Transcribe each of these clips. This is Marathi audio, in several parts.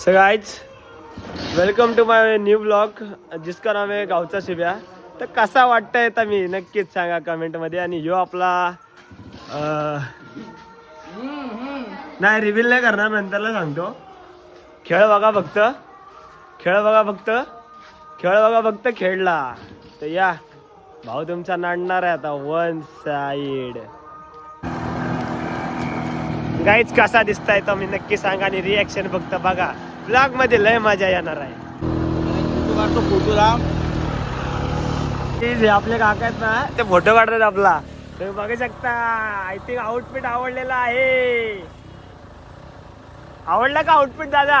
So guys welcome to my new blog जिसका नाम आहे गावचा शिब्या तर कसा वाटतंय तर मी नक्कीच सांगा कमेंटमध्ये आणि ह्यो आपला नाही रिव्हील नाही करणार नंतरला सांगतो. खेळ बघा फक्त. खेळ बघा फक्त. खेळ बघा फक्त खेळला. तर या. भाऊ तुमचा नाडणार आहे आता वन साईड गाईच कसा दिसताय तो मी नक्की सांगा आणि रिॲक्शन फक्त बघा. ब्लॉगमध्ये लय मजा येणार आहे. काढतो फोटो राम ते आपले काका आहेत ना ते फोटो काढतात आपला. तुम्ही बघू शकता. आय थिंक आउटफिट आवडलेला आहे. आवडला का आउटफिट दादा?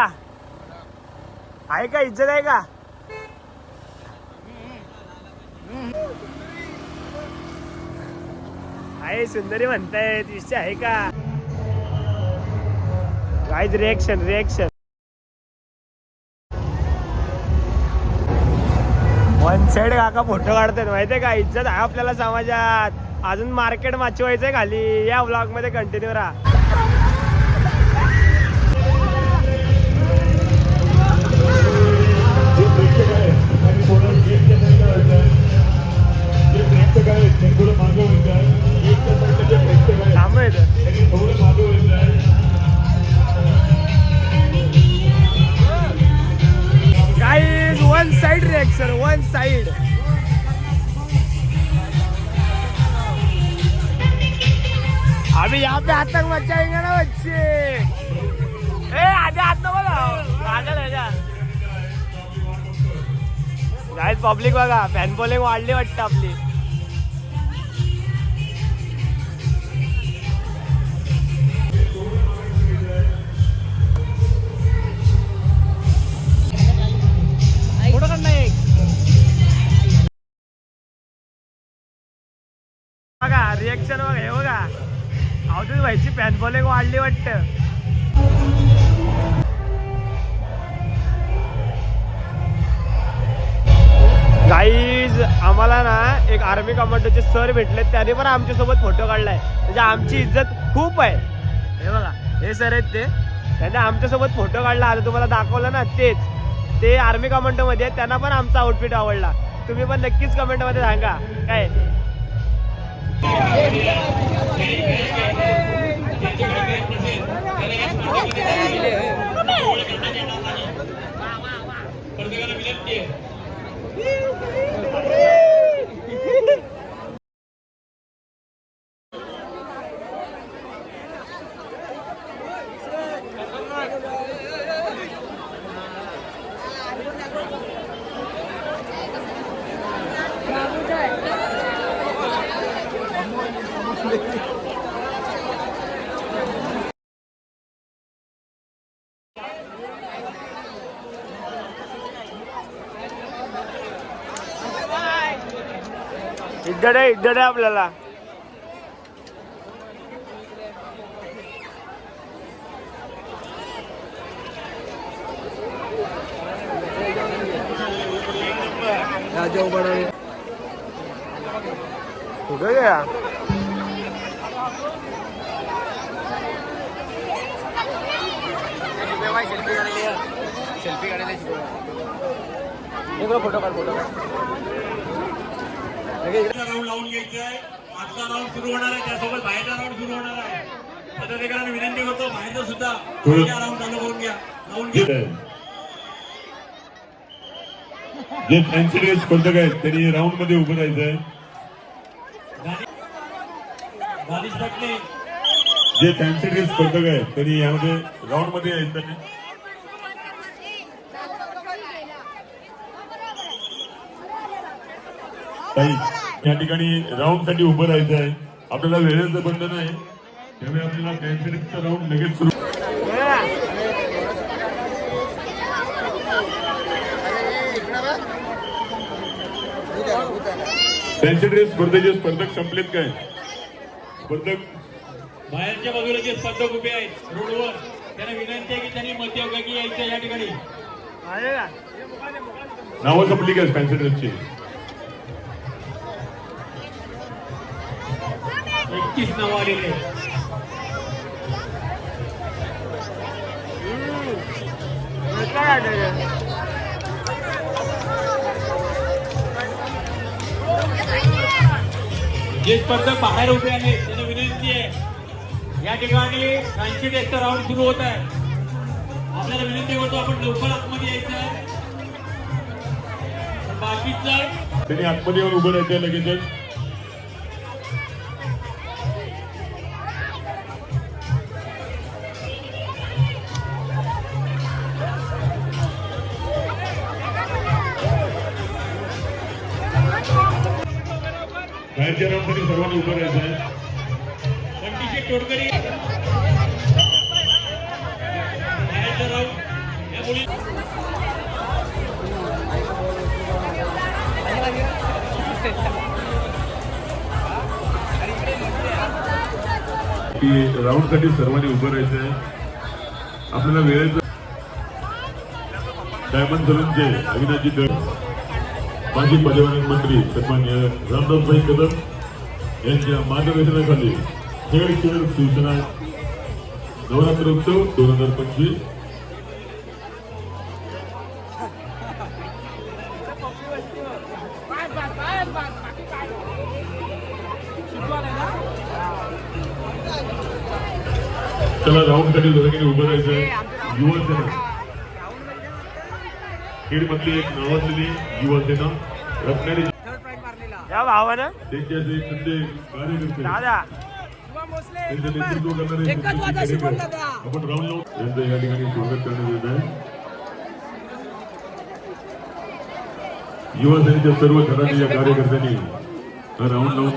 आहे का? इज्जत आहे का? आहे सुंदरी म्हणताय विषय आहे का? काहीच रिएक्शन रिएक्शन सैड काका फोटो काढतात माहितीये का? इज्जत आहे आपल्याला समाजात. अजून मार्केट माचवायचंय खाली. या ब्लॉगमध्ये कंटिन्यू राहा. गाईज पब्लिक बघा. फॅन फॉलोइंग वाढली वाटतं आपली. बघा रिएक्शन बघा हे बघा. अवधूत व्हायची फॅन फॉलोइंग वाढली वाटतं. आर्मी कमांडोचे सर भेटले त्यांनी पण आमच्यासोबत फोटो काढलाय. म्हणजे आमची इज्जत खूप आहे. हे बघा हे सर आहेत ते. त्यांनी आमच्यासोबत फोटो काढला. आता तुम्हाला दाखवलं ना तेच. ते आर्मी कमांडो मध्ये आहेत, त्यांना पण आमचा आउटफिट आवडला. तुम्ही पण नक्कीच कमेंटमध्ये सांगा. काय? इड्डड आहे इड्डड आहे आपल्याला. राजा उभाडावे कुठं गया फोटो काढ फोटो राऊंड लावून घ्यायचा आहे आजचा राऊंड सुरू होणार आहे त्यासोबत बाहेरचा राऊंड सुरू होणार आहे पदाधिकाऱ्यांना विनंती करतो बाहेरचा सुद्धा राऊंड चालू करून घ्या लावून घ्या जे फॅन्सी ड्रेस स्पर्धक त्यांनी राऊंडमध्ये उभं राहायचंय. जे फॅन्सी ड्रेस स्पर्धक आहेत त्यांनी यामध्ये राऊंडमध्ये यायचं ताई या ठिकाणी राऊंडसाठी उभं राहायचं आहे. आपल्याला वेळेचं बंधन आहे. त्यामुळे आपल्याला फॅन्सी ड्रेसचा राऊंड लगेच सुरू फॅन्सी ड्रेस स्पर्धेचे स्पर्धक संपलेत काय? स्पर्धक बाहेरच्या बाजूला जे स्पर्धक उभे आहेत रोडवर त्यांना विनंती आहे की त्यांनी मध्यभागी यायचं या ठिकाणी. आहे का? नावं संपली काय फॅन्सी ड्रेसची? एकतीस नाव आलेले आहेत. जे स्पर्धक बाहेर उभे आहेत या ठिकाणी ऐंशी डेसचा राऊंड सुरू होत आहे. आपल्याला विनंती करतो आपण लवकर आतमध्ये यायचं आहे. बाकीचं त्यांनी आतमध्ये येऊन उभं राहायचं लगेचच. बाहेरच्या राऊंडसाठी सर्वांनी उभं राहायचं आहे. तोडकरी राऊंड या राऊंडसाठी सर्वांनी उभं राहायचं आहे आपल्याला वेळेचं डायमंड सलूनचे अविनाशजी दळ माजी पर्यावरण मंत्री सन्मान्य रामदासभाई कदम यांच्या मार्गदर्शनाखाली खेळ खेळ सूचना नवरात्र उत्सव दोन हजार पंचवीस. त्याला राऊंडसाठी दोघांनी उभं राहायचं युवा सेना खेड मधली एक नावाजलेली युवा सेना रत्नागिरी या भावानं. त्यांचे असे कार्यकर्ते. दादा. आपण राऊंड लावून यांचं या ठिकाणी स्वागत करण्यात येत आहे युवा सेनेच्या सर्व घरातील या कार्यकर्त्यांनी राऊंड लावून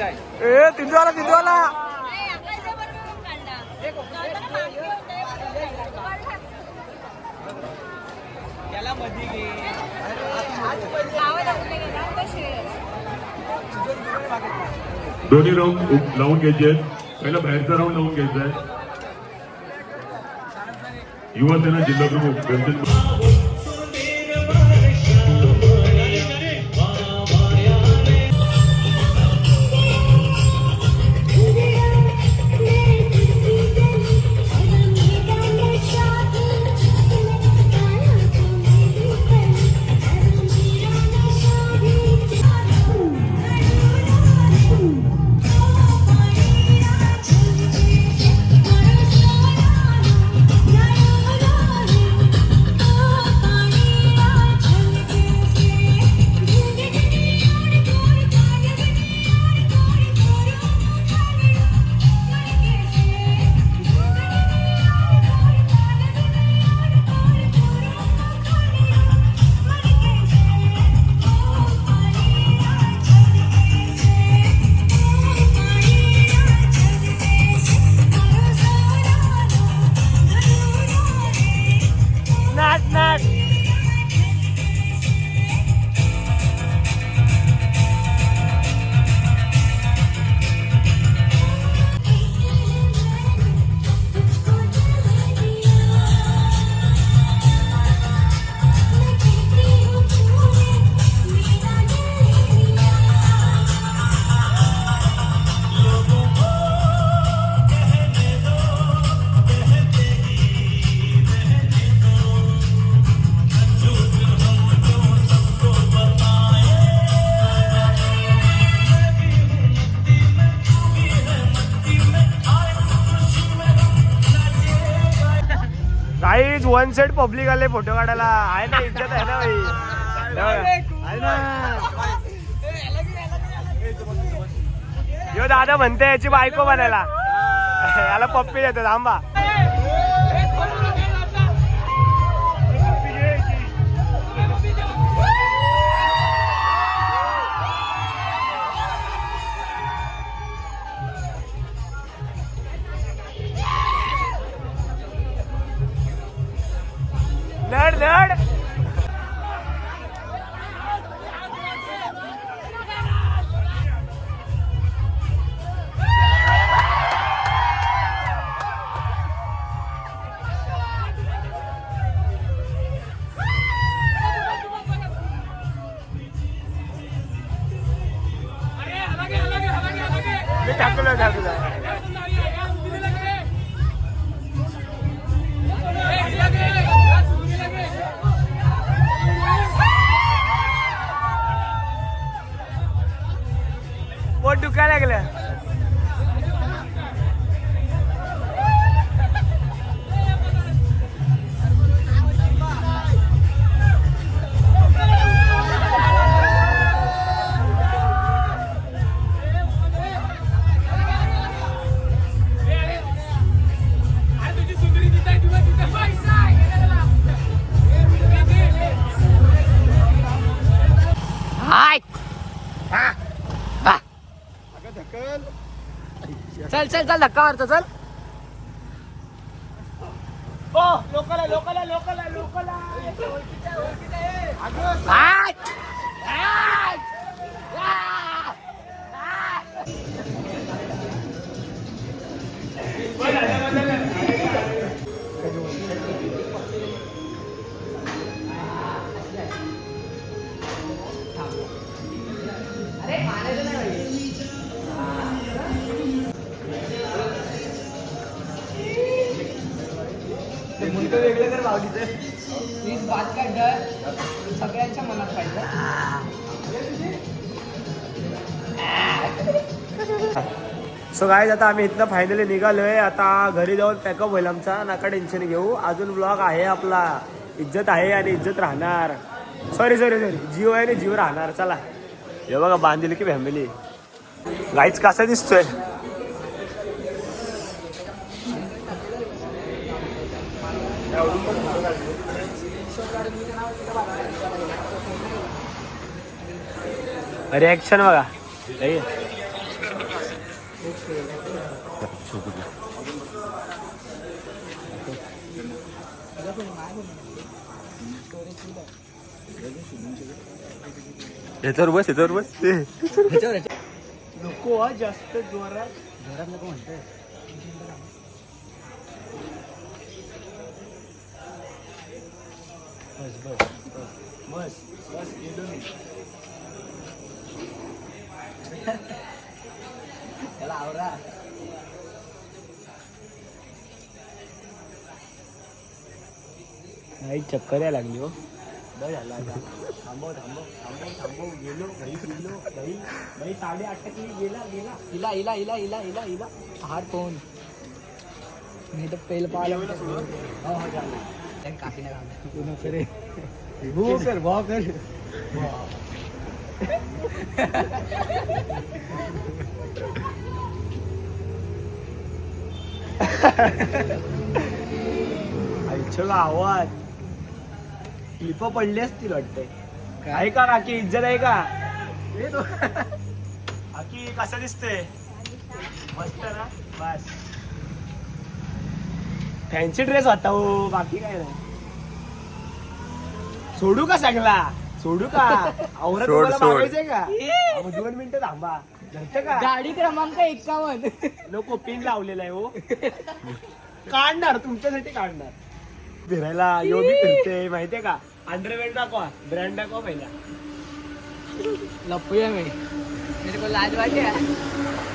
आहे ए तिंदवाला तिंदवाला दोन्ही राऊंड लावून घ्यायचे. आहेत पहिला बाहेरचा राऊंड लावून घ्यायचा आहे. युवा सेना जिल्हा प्रमुख वन सेट पब्लिक आले फोटो काढायला. आहे ना इज्जत आहे ना भाई. यो दादा म्हणते याची बायको बनायला. याला पप्पी देतो थांबा. चल चल चल धक्का मारतो चल. ओ लोकल आहे लोकल आहे लोकल आहे लोकल आय! प्लीज बात का डर सगळ्यांच्या मनात पाहिजे. सो गाईज आता आम्ही इथनं फायनली निघालोय. आता घरी जाऊन पॅकअप होईल आमचा. नका टेन्शन घेऊ. अजून ब्लॉग आहे आपला. इज्जत आहे आणि इज्जत राहणार. सॉरी सॉरी सॉरी जीव आहे आणि जीव राहणार. चला. हे बघा बांधली की फॅमिली. गाईच कसा दिसतोय? रिॲक्शन बघा. याच्यावर बस याच्यावर बस. नको जास्त जोरात. घरात नको म्हणतोय? बस बस गेलो मी. त्याला आवरा. नाही चक्कर यायला लागली हो. बरं झालं आता. थांबव थांबव थांबव थांबव. गेलो घरी गेलो घरी. घरी साडे आठ टक्के गेला गेला. इला इला इला इला इला इला हार फोन नाही तर पेल पाहिलं हो हो चालेल काकीने काम करे। हो कर भाव कर। आईच्या गावात क्लिप पडली असतील वाटतंय. आहे का काकी इज्जत आहे का? काकी कसं दिसतंय? मस्त ना? बस. फॅन्सी ड्रेस होता हो. बाकी काय नाही. सोडू का सगळा? सोडू का? औरत तुम्हाला मागायचंय का? अहो, दोन मिनिटं थांबा. धरते का? गाडी क्रमांक एकावन्न. नको पिन लावलेला आहे हो. काढणार तुमच्यासाठी काढणार. फिरायला यो बी फिरते माहितीये का? अंडरवेअर दाखवा ब्रँड दाखवा पहिला. लपूया मी. मेरे को लाज वाटते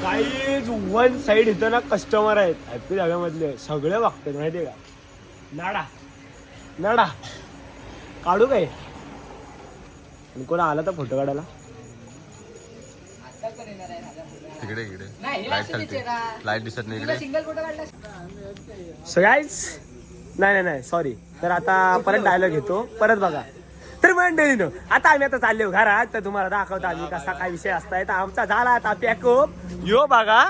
काहीच वन साइड इथं ना कस्टमर आहेत. हॅपी धाब्यामधले सगळे बघतात माहितीये का? नाडा नाडा काढू काय? आणि कोण आला तर फोटो काढायला? इकडे नाही लाइट चालते. लाइट दिसत नाही इकडे. सिंगल फोटो काढला. सो गाईज नाही नाही नाही. सॉरी तर आता परत डायलॉग घेतो. परत बघा. तर मंडळीनो आता आम्ही आता चाललो घरात. तर तुम्हाला दाखवतो आम्ही कसा काय विषय असताय. तर आमचा झाला आता पॅकअप यो बघा.